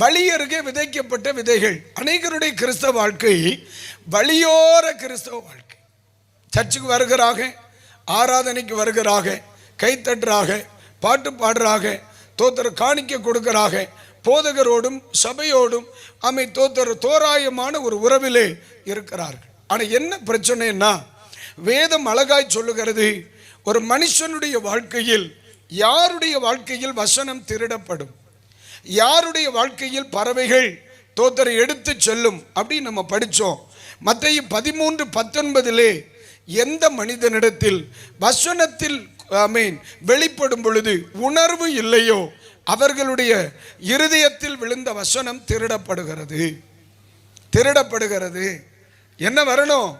வழியருகே விதைக்கப்பட்ட விதைகள். அநேகருடைய கிறிஸ்தவ வாழ்க்கை வழியோர கிறிஸ்தவ வாழ்க்கை. சர்ச்சுக்கு வருகிறாக ஆராதனைக்கு வருகிறாக கைத்தட்டுறாக பாட்டு பாடுறாக தோத்தர் காணிக்க கொடுக்கிறாக போதகரோடும் சபையோடும் அமை தோத்தர் தோராயமான ஒரு உறவிலே இருக்கிறார்கள். ஆனால் என்ன பிரச்சனைன்னா வேதம் அழகாய் சொல்லுகிறது ஒரு மனுஷனுடைய வாழ்க்கையில் யாருடைய வாழ்க்கையில் வசனம் திருடப்படும்? யாருடைய வாழ்க்கையில் பறவைகள் தோத்தரை எடுத்து செல்லும் அப்படின்னு நம்ம படித்தோம் மற்ற பதிமூன்று பத்தொன்பதிலே எந்த மனிதனிடத்தில் வசனத்தில் மீன் வெளிப்படும் பொழுது உணர்வு இல்லையோ அவர்களுடைய இருதயத்தில் விழுந்த வசனம் திருடப்படுகிறது. திருடப்படுகிறது. என்ன வரணும்?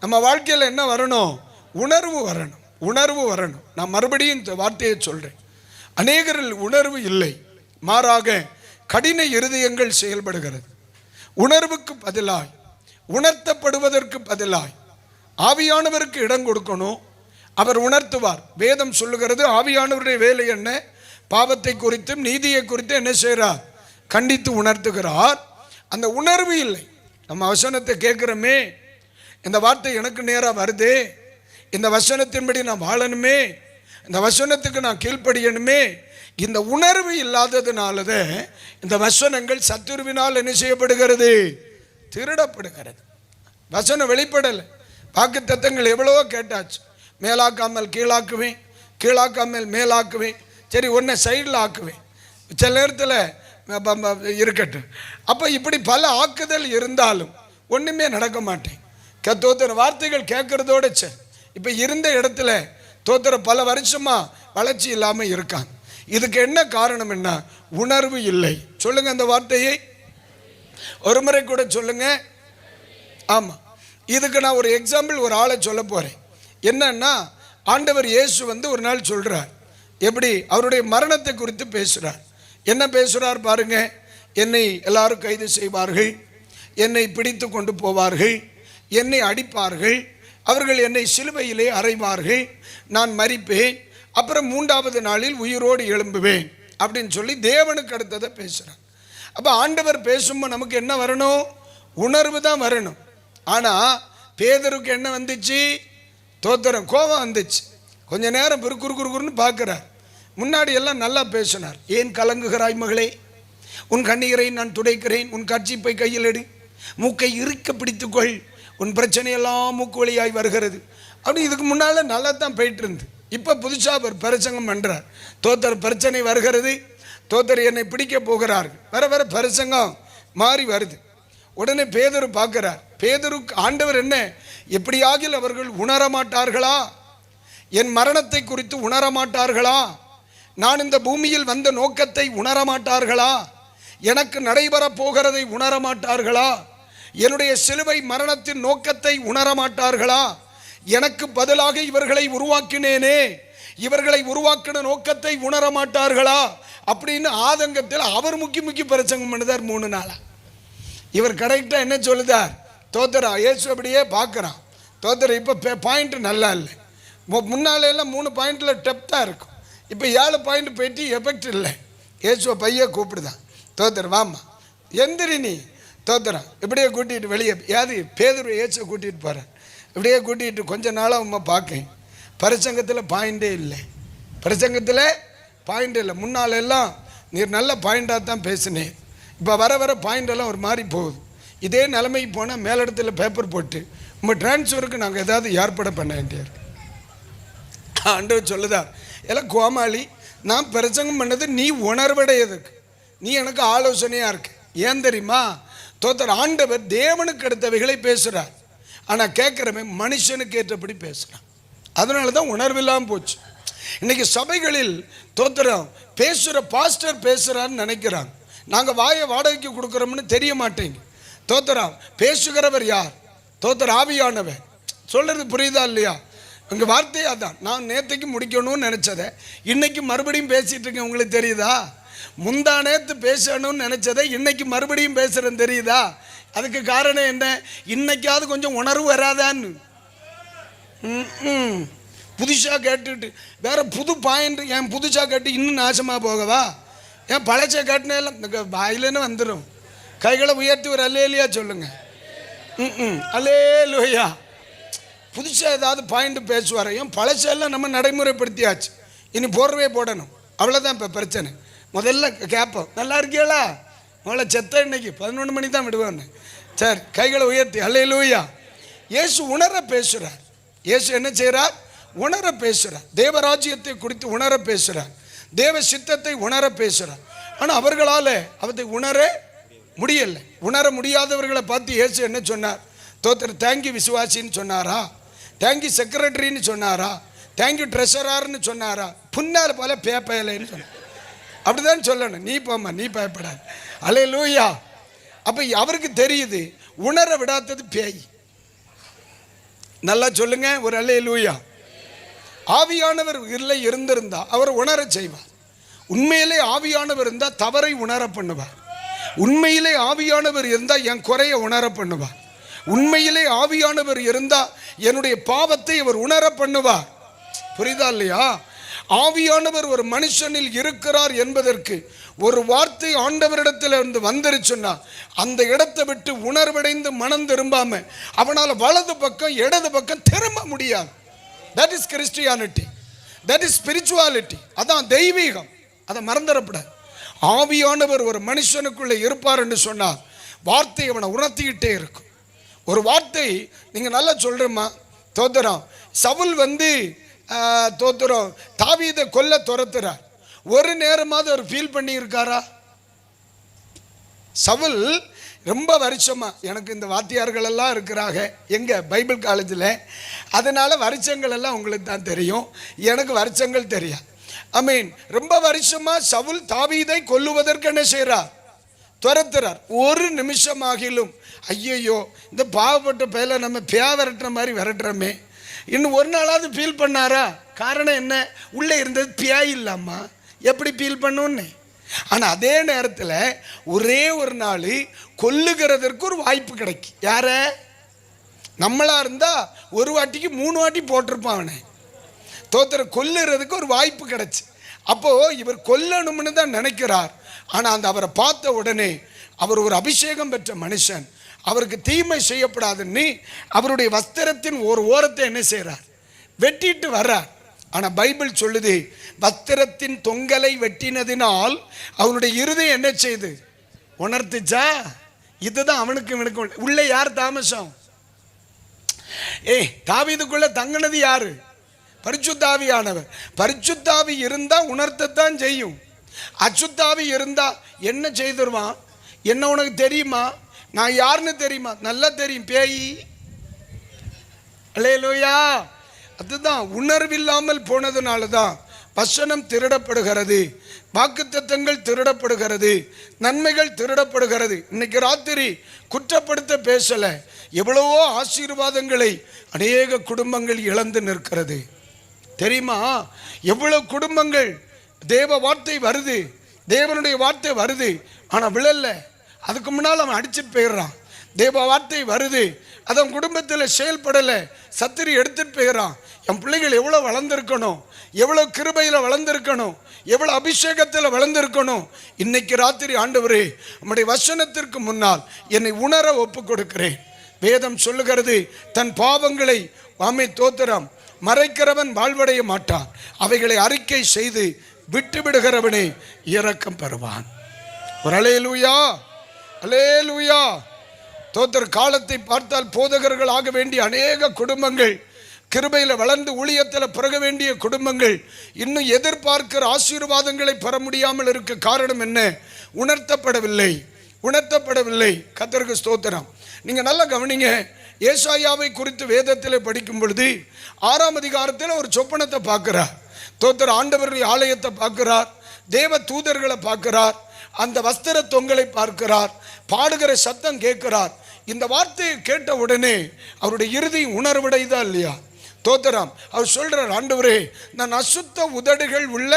நம்ம வாழ்க்கையில் என்ன வரணும்? உணர்வு வரணும். உணர்வு வரணும். நான் மறுபடியும் இந்த வார்த்தையை சொல்கிறேன் அநேகரில் உணர்வு இல்லை. மாறாக கடின இருதயங்கள் செயல்படுகிறது. உணர்வுக்கு பதிலாய் உணர்த்தப்படுவதற்கு பதிலாய் ஆவியானவருக்கு இடம் கொடுக்கணும். அவர் உணர்த்துவார். வேதம் சொல்லுகிறது ஆவியானவருடைய வேலை என்ன? பாவத்தை குறித்தும் நீதியை குறித்தும் என்ன செய்கிறார்? கண்டித்து உணர்த்துகிறார். அந்த உணர்வு இல்லை. நம்ம வசனத்தை கேட்குறோமே. இந்த வார்த்தை எனக்கு நேராக வருதே. இந்த வசனத்தின்படி நான் வாழணுமே. இந்த வசனத்துக்கு நான் கீழ்ப்படியணுமே. இந்த உணர்வு இல்லாததுனாலதான் இந்த வசனங்கள் சத்துருவினால் என்ன செய்யப்படுகிறது? திருடப்படுகிறது. வசனம் வெளிப்படலை. வாக்கு தத்தங்கள் எவ்வளவோ கேட்டாச்சு. மேலாக்காமல் கீழாக்குவேன் கீழாக்காமல் மேலாக்குவேன். சரி ஒன்றை சைடில் ஆக்குவேன். சில நேரத்தில் இருக்கட்டும். அப்போ இப்படி பல ஆக்குதல் இருந்தாலும் ஒன்றுமே நடக்க மாட்டேன். க தோத்திர வார்த்தைகள் கேட்குறதோட சரி. இப்போ இருந்த இடத்துல தோத்திர பல வருஷமாக வளர்ச்சி இல்லாமல் இருக்காங்க. இதுக்கு என்ன காரணம் என்ன? உணர்வு இல்லை. சொல்லுங்க அந்த வார்த்தையை. ஒரு முறை கூட சொல்லுங்க. ஆமாம் இதுக்கு நான் ஒரு எக்ஸாம்பிள் ஒரு ஆளை சொல்ல போகிறேன் என்னன்னா ஆண்டவர் இயேசு வந்து ஒரு நாள் சொல்கிறார் எப்படி? அவருடைய மரணத்தை குறித்து பேசுகிறார் என்ன பேசுகிறார் பாருங்க. என்னை எல்லாரும் கைது செய்வார்கள். என்னை பிடித்து கொண்டு போவார்கள். என்னை அடிப்பார்கள். அவர்கள் என்னை சிலுவையிலே அறைவார்கள். நான் மறிப்பேன் அப்புறம் மூன்றாவது நாளில் உயிரோடு எழும்புவேன் அப்படின்னு சொல்லி தேவனுக்கு அடுத்ததை பேசுகிறார் அப்போ ஆண்டவர் பேசும்போது நமக்கு என்ன வரணும்? உணர்வு தான் வரணும். ஆனால் பேதருக்கு என்ன வந்துச்சு? தோத்திரம் கோபம் வந்துச்சு. கொஞ்ச நேரம் பிறு குறு குறுன்னு பார்க்குறார். முன்னாடி எல்லாம் நல்லா பேசினார். ஏன் கலங்குகிறாய் மகளே? உன் கண்ணீரை நான் துடைக்கிறேன். உன் கட்சிப்பை கையில் எடு. மூக்கை இறுக்க பிடித்துக்கொள். உன் பிரச்சனையெல்லாம் மூக்கு வழியாய் வருகிறது. அப்படி இதுக்கு முன்னால் நல்லா தான் போயிட்டு இருந்து இப்போ புதுசாக அவர் பிரசங்கம் பண்ணுறார் தோத்தர் பிரச்சனை வருகிறது. தோத்தர் என்னை பிடிக்க போகிறார். வர வர பிரசங்கம் மாறி வருது. உடனே பேதரு பார்க்கிறார். பேதருக்கு ஆண்டவர் என்ன? எப்படியாகில் அவர்கள் உணர மாட்டார்களா? என் மரணத்தை குறித்து உணர மாட்டார்களா? நான் இந்த பூமியில் வந்த நோக்கத்தை உணர மாட்டார்களா? எனக்கு நடைபெறப் போகிறதை உணர மாட்டார்களா? என்னுடைய சிலுவை மரணத்தின் நோக்கத்தை உணர மாட்டார்களா? எனக்கு பதிலாக இவர்களை உருவாக்கினேனே. இவர்களை உருவாக்கின நோக்கத்தை உணர மாட்டார்களா? அப்படின்னு ஆதங்கத்தில் அவர் முக்கி முக்கி பிரச்சங்கம் பண்ணுதார் மூணு நாளா. இவர் கரெக்டாக என்ன சொல்லுதார்? தோத்தரா ஏசு அப்படியே பார்க்குறான். தோத்தர இப்போ பாயிண்ட் நல்லா இல்லை. மு- மூணு பாயிண்டில் டெப்த்தாக இருக்கும். இப்போ ஏழு பாயிண்ட் போயிட்டு எஃபெக்ட் இல்லை. ஏசுவை பைய கூப்பிடுதான் தோத்தர் வாம்மா. எந்திரி நீ. தோத்துறான் இப்படியே கூட்டிகிட்டு வெளியே யாரு பேதர் ஏசுவை கூட்டிகிட்டு போகிறேன் இப்படியே கூட்டிகிட்டு கொஞ்ச நாளாக உண்மை பார்க்கேன். பிரசங்கத்தில் பாயிண்டே இல்லை. பிரசங்கத்தில் பாயிண்ட் இல்லை. முன்னால் எல்லாம் நீர் நல்ல பாயிண்டாக தான் பேசினேன். இப்போ வர வர பாயிண்டெல்லாம் ஒரு மாதிரி போகுது. இதே நிலைமைக்கு போனால் மேலிடத்தில் பேப்பர் போட்டு உங்கள் டிரான்ஸ்ஃபருக்கு நாங்கள் ஏதாவது ஏற்பாடு பண்ண வேண்டியிருக்கு ஆண்டவர் சொல்லுதா எல்லாம் கோமாளி நான் பிரசங்கம் பண்ணது நீ உணர்வடையதுக்கு. நீ எனக்கு ஆலோசனையாக இருக்கு. ஏன் தெரியுமா? தோத்தர் ஆண்டவர் தேவனுக்கு அடுத்தவைகளை பேசுகிறார் ஆனால் கேட்குறவன் மனுஷனுக்கு ஏற்றபடி பேசுகிறான் அதனால தான் உணர்வில்லாமல் போச்சு. இன்றைக்கி சபைகளில் தோத்திரம் பேசுகிற பாஸ்டர் பேசுகிறான்னு நினைக்கிறாங்க. நாங்கள் வாயை வாடகைக்கு கொடுக்குறோம்னு தெரிய மாட்டேங்க தோத்திரம் பேசுகிறவர் யார்? தோத்தர் ஆவியானவர். சொல்கிறது புரியுதா இல்லையா? உங்கள் வார்த்தையாக அதான். நான் நேற்றைக்கு முடிக்கணும்னு நினச்சதை இன்றைக்கி மறுபடியும் பேசிகிட்டு இருக்கேன் உங்களுக்கு தெரியுதா? முந்தா நேத்து பேசணும்னு நினச்சதை இன்னைக்கு மறுபடியும் பேசுகிறேன் தெரியுதா? அதுக்கு காரணம் என்ன? இன்னைக்காவது கொஞ்சம் உணர்வு வராதான்னு. ம் புதுசாக கேட்டுட்டு வேற புது பாயிண்ட் என் புதுசாக கேட்டு இன்னும் நாசமாக போகவா? ஏன் பழச்ச காட்டினெல்லாம் எல்லாம் வாயிலன்னு வந்துடும் கைகளை உயர்த்தி ஒரு அல்லேலியா சொல்லுங்கள் ம் ம். அல்லேலுயா. புதுசாக ஏதாவது பாயிண்ட் பேசுவார்? ஏன் பழசெல்லாம் நம்ம நடைமுறைப்படுத்தியாச்சு. இனி போர்வே போடணும். அவ்வளோதான் இப்போ பிரச்சனை. முதல்ல கேட்போம் நல்லா இருக்கீங்களா முதல்ல செத்த இன்னைக்கு பதினொன்று மணி தான் விடுவான்னு. சரி கைகளை உயர்த்தி. அல்லேலூயா இயேசு உணர பேசுகிறார் இயேசு என்ன செய்கிறார் உணர பேசுகிறார் தேவராஜ்யத்தை குறித்து உணர பேசுகிறார் தேவ சித்தத்தை உணர பேசுகிறார் ஆனால் அவர்களால் அவத்தை உணர முடியலை. உணர முடியாதவர்களை பார்த்து இயேசு என்ன சொன்னார்? தோத்தர் தேங்க்யூ விசுவாசின்னு சொன்னாரா? தேங்க்யூ செக்ரட்டரின்னு சொன்னாரா? தேங்க்யூ ட்ரெஷரார்னு சொன்னாரா? புன்னால் போல பேப்பையலைன்னு சொன்னார்? அப்படிதான் சொல்லணும். நீ போம்மா நீ பயப்படாது. அலே லூயா அப்போ அவருக்கு தெரியுது உணர விடாதது பேய். நல்லா சொல்லுங்க ஒரு அலே லூயா ஆவியானவர் இல்லை இருந்திருந்தா அவர் உணர செய்வார். உண்மையிலே ஆவியானவர் இருந்தால் தவறை உணர பண்ணுவார். உண்மையிலே ஆவியானவர் இருந்தால் என் குறைய உணர பண்ணுவார். உண்மையிலே ஆவியானவர் இருந்தால் என்னுடைய பாவத்தை அவர் உணர பண்ணுவார். புரியுதா இல்லையா? ஆவியானவர் ஒரு மனுஷனில் இருக்கிறார் என்பதற்கு ஒரு வார்த்தை ஆண்டவரிடத்தில் இருந்து வந்துருச்சுன்னா அந்த இடத்தை விட்டு உணர்வடைந்து மனம் திரும்பாம அவனால் வலது பக்கம் இடது பக்கம் திரும்ப முடியாது. That is Christianity that is spirituality அதான் தெய்வீகம். அதை மறந்துடப்படாது. ஆவியானவர் ஒரு மனுஷனுக்குள்ளே இருப்பார் என்று சொன்னால் வார்த்தை அவனை உணர்த்திக்கிட்டே இருக்கும். ஒரு வார்த்தை நீங்கள் நல்லா சொல்கிறேம்மா தோதரம் சவுல் வந்து தோத்துறோம். தாவீதை கொல்ல துரத்துறார். ஒரு நேரமாவது அவர் ஃபீல் பண்ணியிருக்காரா? சவுல் ரொம்ப வருஷமா எனக்கு இந்த வாத்தியார்கள் எல்லாம் இருக்கிறாங்க. எங்க? பைபிள் காலேஜில். அதனால வருஷங்கள் எல்லாம் உங்களுக்கு தான் தெரியும். எனக்கு வருஷங்கள் தெரியாது. ஐ மீன் ரொம்ப வருஷமா சவுல் தாவீதை கொல்லுவதற்கு என்ன செய்கிறார்? துரத்துறார். ஒரு நிமிஷமாகிலும் ஐயையோ இந்த பாவப்பட்ட பயலை நம்ம பே விரட்டுற மாதிரி விரட்டுறோமே. இன்னும் ஒரு நாளாவது ஃபீல் பண்ணாரா? காரணம் என்ன? உள்ளே இருந்தது பியாய் இல்லாமா? எப்படி ஃபீல் பண்ணுன்னு ஆனால் அதே நேரத்தில் ஒரே ஒரு நாள் கொல்லுகிறதற்கு ஒரு வாய்ப்பு கிடைக்கும் யார? நம்மளாக இருந்தால் ஒரு வாட்டிக்கு மூணு வாட்டி போட்டிருப்பான் அவனை. தோத்தரை கொல்லுறதுக்கு ஒரு வாய்ப்பு கிடைச்சி. அப்போது இவர் கொல்லணும்னு தான் நினைக்கிறார். ஆனால் அந்த அவரை பார்த்த உடனே அவர் ஒரு அபிஷேகம் பெற்ற மனுஷன். அவருக்கு தீமை செய்யப்படாதுன்னு அவருடைய வஸ்திரத்தின் ஒரு ஓரத்தை என்ன செய்கிறார் வெட்டிட்டு வர்றார். ஆனால் பைபிள் சொல்லுது வஸ்திரத்தின் தொங்கலை வெட்டினதினால் அவனுடைய இருதயம் என்ன செய்து? உணர்த்துச்சா? இதுதான் அவனுக்கு இவனுக்கு உள்ளே யார் தாமசம்? ஏய் தாவிதுக்குள்ள தங்கினது யாரு? பரிசுத்தாவியானவர். பரிசுத்தாவி இருந்தா உணர்த்தத்தான் செய்யும். அச்சுத்தாவி இருந்தா என்ன செய்திருவான்? என்ன உனக்கு தெரியுமா? நான் யாருன்னு தெரியுமா? நல்லா தெரியும் பேய். அலையலோயா அதுதான் உணர்வில்லாமல் போனதுனால தான் வசனம் திருடப்படுகிறது வாக்குத்தத்தங்கள் திருடப்படுகிறது நன்மைகள் திருடப்படுகிறது. இன்னைக்கு ராத்திரி குற்றப்படுத்த பேசலை எவ்வளவோ ஆசீர்வாதங்களை அநேக குடும்பங்கள் இழந்து நிற்கிறது. தெரியுமா? எவ்வளோ குடும்பங்கள் தேவ வார்த்தை வருது தேவனுடைய வார்த்தை வருது ஆனால் விழல. அதுக்கு முன்னால் அவன் அடிச்சுட்டு போயிடுறான். தேவ வார்த்தை வருது. அதன் குடும்பத்தில் செயல்படலை. சத்திரி எடுத்துட்டு போயிடறான். என் பிள்ளைகள் எவ்வளோ வளர்ந்துருக்கணும்? எவ்வளோ கிருபையில் வளர்ந்துருக்கணும்? எவ்வளோ அபிஷேகத்தில் வளர்ந்துருக்கணும்? இன்னைக்கு ராத்திரி ஆண்டவரே நம்முடைய வசனத்திற்கு முன்னால் என்னை உணர ஒப்பு கொடுக்கிறேன் வேதம் சொல்லுகிறது தன் பாவங்களை வாமை தோத்திரம் மறைக்கிறவன் வாழ்வடைய மாட்டான். அவைகளை அறிக்கை செய்து விட்டு விடுகிறவனே இறக்கம் பெறுவான். ஒரு அலேலூயா அலேலூயா தோத்தர் காலத்தை பார்த்தால் போதகர்கள் ஆக வேண்டிய அநேக குடும்பங்கள் கிருபையில் வளர்ந்து ஊழியத்தில் பிறக வேண்டிய குடும்பங்கள் இன்னும் எதிர்பார்க்கிற ஆசீர்வாதங்களை பெற முடியாமல் இருக்க காரணம் என்ன? உணர்த்தப்படவில்லை உணர்த்தப்படவில்லை. கத்தருக்கு ஸ்தோத்திரம். நீங்கள் நல்லா கவனிங்க ஏசாயாவை குறித்து வேதத்தில் படிக்கும் பொழுது ஆறாம் அதிகாரத்தில் ஒரு சொப்பனத்தை பார்க்கிறார். தோத்தர் ஆண்டவருடைய ஆலயத்தை பார்க்கிறார் தேவ தூதர்களை பார்க்கிறார் அந்த வஸ்திர தொங்கலை பார்க்கிறார் பாடுகிற சத்தம் கேட்கிறார். இந்த வார்த்தையை கேட்ட உடனே அவருடைய இறுதி உணர்வடைதா இல்லையா? தோத்தராம் அவர் சொல்கிறார் ஆண்டவரே நான் அசுத்த உதடுகள் உள்ள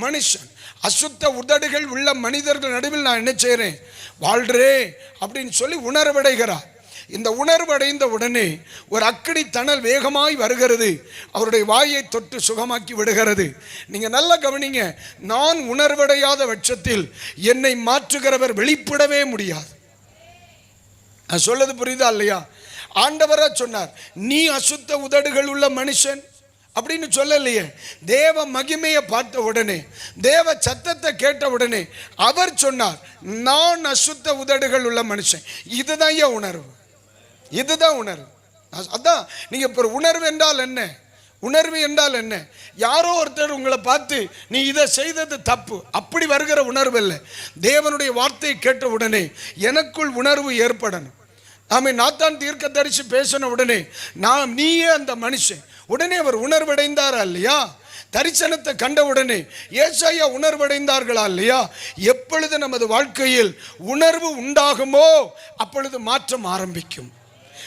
மனுஷன். அசுத்த உதடுகள் உள்ள மனிதர்கள் நடுவில் நான் என்ன செய்கிறேன் வாழ்கிறேன் அப்படின்னு சொல்லி உணர்வடைகிறார். இந்த உணர்வு அடைந்த உடனே ஒரு அக்கடி தணல் வேகமாய் வருகிறது. அவருடைய வாயை தொட்டு சுகமாக்கி விடுகிறது. நீங்க நல்லா கவனிங்க நான் உணர்வடையாத பட்சத்தில் என்னை மாற்றுகிறவர் வெளிப்படவே முடியாது. நான் சொல்லது புரியுதா இல்லையா? ஆண்டவராக சொன்னார் நீ அசுத்த உதடுகள் உள்ள மனுஷன் அப்படின்னு சொல்லலையே. தேவ மகிமையை பார்த்த உடனே தேவ சத்தத்தை கேட்ட உடனே அவர் சொன்னார் நான் அசுத்த உதடுகள் உள்ள மனுஷன். இதுதான் என் உணர்வு. இதுதான் உணர்வு. அதான் நீங்கள் இப்போ உணர்வு என்றால் என்ன? உணர்வு என்றால் என்ன? யாரோ ஒருத்தர் உங்களை பார்த்து நீ இதை செய்தது தப்பு. அப்படி வருகிற உணர்வு இல்லை தேவனுடைய வார்த்தையை கேட்ட உடனே எனக்குள் உணர்வு ஏற்படணும். ஆமை நாத்தான் தீர்க்க தரிசி பேசின உடனே நான் நீயே அந்த மனுஷன். உடனே அவர் உணர்வடைந்தாரா இல்லையா? தரிசனத்தை கண்ட உடனே ஏசாயா உணர்வடைந்தார்களா இல்லையா? எப்பொழுது நமது வாழ்க்கையில் உணர்வு உண்டாகுமோ அப்பொழுது மாற்றம் ஆரம்பிக்கும்.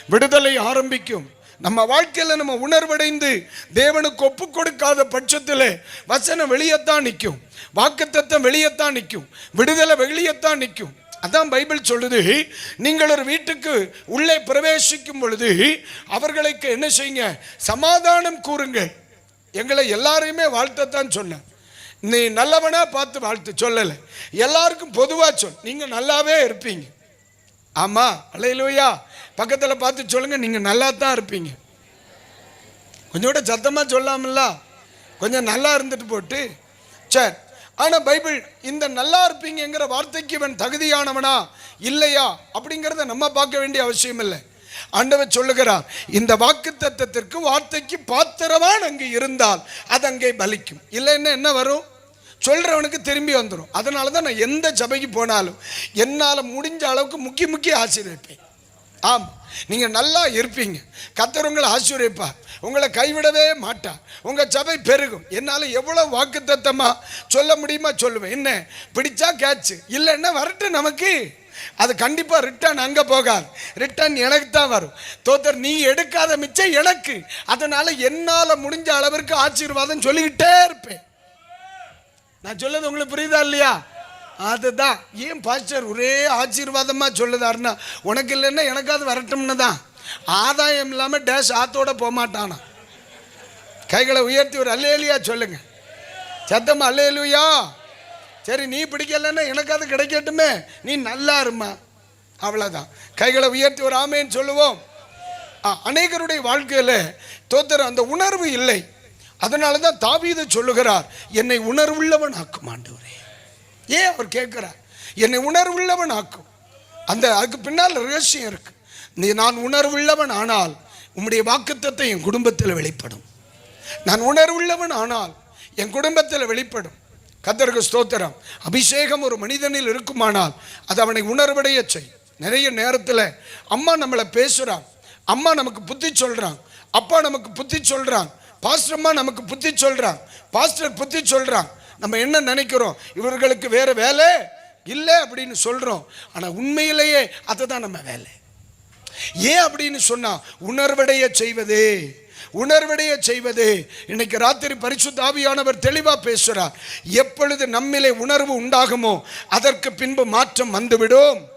விடுதலை ஆரம்பிக்கும். நம்ம வாழ்க்கையில் நம்ம உணர்வடைந்து தேவனுக்கு ஒப்பு கொடுக்காத பட்சத்தில் வசனம் வெளியத்தான் நிற்கும். வாக்குத்தத்தம் வெளியத்தான் நிற்கும். விடுதலை வெளியத்தான் நிற்கும். அதான் பைபிள் சொல்லுது நீங்கள் ஒரு வீட்டுக்கு உள்ளே பிரவேசிக்கும் பொழுது அவர்களுக்கு என்ன செய்யுங்க? சமாதானம் கூறுங்க. எங்களை எல்லாரையுமே வாழ்த்தத்தான் சொன்னேன். நீ நல்லவனா பார்த்து வாழ்த்து. சொல்லலை. எல்லாருக்கும் பொதுவாக சொல். நீங்கள் நல்லாவே இருப்பீங்க. ஆமாம் அலையிலோயா. பக்கத்தில் பார்த்து சொல்லுங்க நீங்கள் நல்லா தான் இருப்பீங்க. கொஞ்சம் கூட சத்தமாக சொல்லாமல்ல கொஞ்சம் நல்லா இருந்துட்டு போட்டு சரி ஆனால் பைபிள் இந்த நல்லா இருப்பீங்கங்கிற வார்த்தைக்கு இவன் தகுதியானவனா இல்லையா அப்படிங்கிறத நம்ம பார்க்க வேண்டிய அவசியம் இல்லை. ஆண்டவர் சொல்லுகிறார் இந்த வாக்கு தத்தத்திற்கு வார்த்தைக்கு பாத்திரவான் அங்கு இருந்தால் அது அங்கே பலிக்கும். இல்லைன்னா என்ன வரும்? சொல்கிறவனுக்கு திரும்பி வந்துடும் அதனால தான் நான் எந்த சபைக்கு போனாலும் என்னால் முடிஞ்ச அளவுக்கு முக்கிய முக்கிய ஆசீர்வைப்பேன். ஆம் நீங்கள் நல்லா இருப்பீங்க. கத்தர் உங்களை ஆசீர்வைப்பார் உங்களை கைவிடவே மாட்டார் உங்கள் சபை பெருகும். என்னால் எவ்வளோ வாக்குத்தத்தமாக சொல்ல முடியுமா சொல்லுவேன். என்ன? பிடிச்சா கேட்ச் இல்லைன்னா வரட்டு நமக்கு. அது கண்டிப்பாக ரிட்டர்ன் அங்கே போகாது. ரிட்டர்ன் எனக்கு தான் வரும். தோத்தர் நீ எடுக்காத மிச்சம் எனக்கு. அதனால் என்னால் முடிஞ்ச அளவிற்கு ஆசீர்வாதம் சொல்லிக்கிட்டே இருப்பேன். நான் சொல்லது உங்களுக்கு புரியுதா இல்லையா? அதுதான். ஏன் பாஸ்டர் ஒரே ஆசீர்வாதமாக சொல்லுதாருன்னா உனக்கு இல்லைன்னா எனக்காவது வரட்டும்னு தான். ஆதாயம் இல்லாமல் டேஷ் ஆத்தோட போக மாட்டானா. கைகளை உயர்த்தி ஒரு அல்லேலியா சொல்லுங்க. சத்தம் அல்லேலுயா சரி நீ பிடிக்கலைன்னா எனக்காவது கிடைக்கட்டுமே. நீ நல்லா இருமா. அவ்வளோதான் கைகளை உயர்த்தி ஒரு ஆமேன்னு சொல்லுவோம். ஆ, அநேகருடைய வாழ்க்கையில் தோத்தர் அந்த உணர்வு இல்லை. அதனால தான் தாவீது சொல்லுகிறார் என்னை உணர்வுள்ளவன் ஆக்கும் ஆண்டவரே. ஏன் அவர் கேட்குறார்? என்னை உணர்வுள்ளவன் ஆக்கும் அந்த அதுக்கு பின்னால் ரகசியம் இருக்கு. நீ நான் உணர்வுள்ளவன் ஆனால் உம்முடைய வாக்குத்தத்தை என் குடும்பத்தில் வெளிப்படும். நான் உணர்வுள்ளவன் ஆனால் என் குடும்பத்தில் வெளிப்படும். கத்தருக்கு ஸ்தோத்திரம். அபிஷேகம் ஒரு மனிதனில் இருக்குமானால் அது அவனை உணர்வடைய செய் நிறைய நேரத்தில் அம்மா நம்மளை பேசுகிறான் அம்மா நமக்கு புத்தி சொல்கிறான் அப்பா நமக்கு புத்தி சொல்கிறான் பாஸ்டர் அம்மா நமக்கு புத்தி சொல்கிறான் பாஸ்டர் புத்தி சொல்கிறான் நம்ம என்ன நினைக்கிறோம்? இவர்களுக்கு வேறு வேலை? இல்லை அப்படின்னு சொல்கிறோம் ஆனால் உண்மையிலேயே அதுதான் நம்ம வேலை. ஏன் அப்படின்னு சொன்னால் உணர்வடைய செய்வது. உணர்வடைய செய்வது. இன்னைக்கு ராத்திரி பரிசுத்த ஆவியானவர் தெளிவாக பேசுகிறார் எப்பொழுது நம்மிலே உணர்வு உண்டாகுமோ அதற்கு பின்பு மாற்றம் வந்துவிடும்.